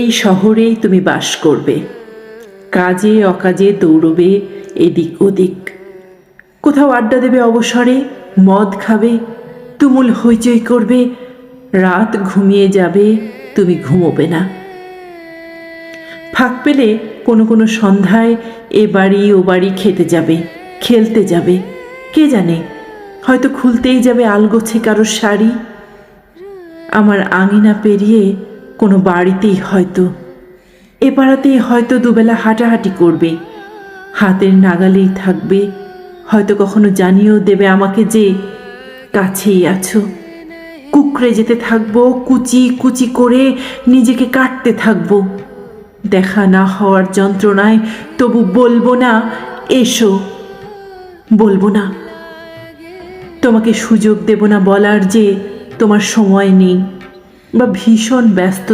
এই শহরেই তুমি বাস করবে। কাজে, অকাজে, দৌড়বে, এদিক ওদিক। কোথাও আড্ডা দেবে অবসরে, মদ খাবে, তুমুল হইচই করবে, রাত ঘুমিয়ে যাবে, তুমি ঘুমোবে না। ফাঁক পেলে কোনো কোনো সন্ধ্যায় এ বাড়ি, ও বাড়ি খেতে যাবে, খেলতে যাবে, কে জানে, হয়তো খুলতেই যাবে আলগোছে কারও শাড়ি। আমার আঙিনা পেরিয়ে কোনো বাড়িতেই হয়তো। এ পাড়াতেই হয়তো দুবেলা হাঁটাহাঁটি করবে। হাতের নাগালেই থাকবে। হয়তো কখনো জানিয়েও দেবে আমাকে যে, কাছেই আছো। কুকড়ে যেতে থাকব, কুচি কুচি করে নিজেকে কাটতে থাকব। দেখা না হওয়ার যন্ত্রণায় তবু বলব না, এসো। বলব না। তোমাকে সুযোগ দেব না বলার যে তোমার সময় নেই। বা ভীষণ ব্যস্ত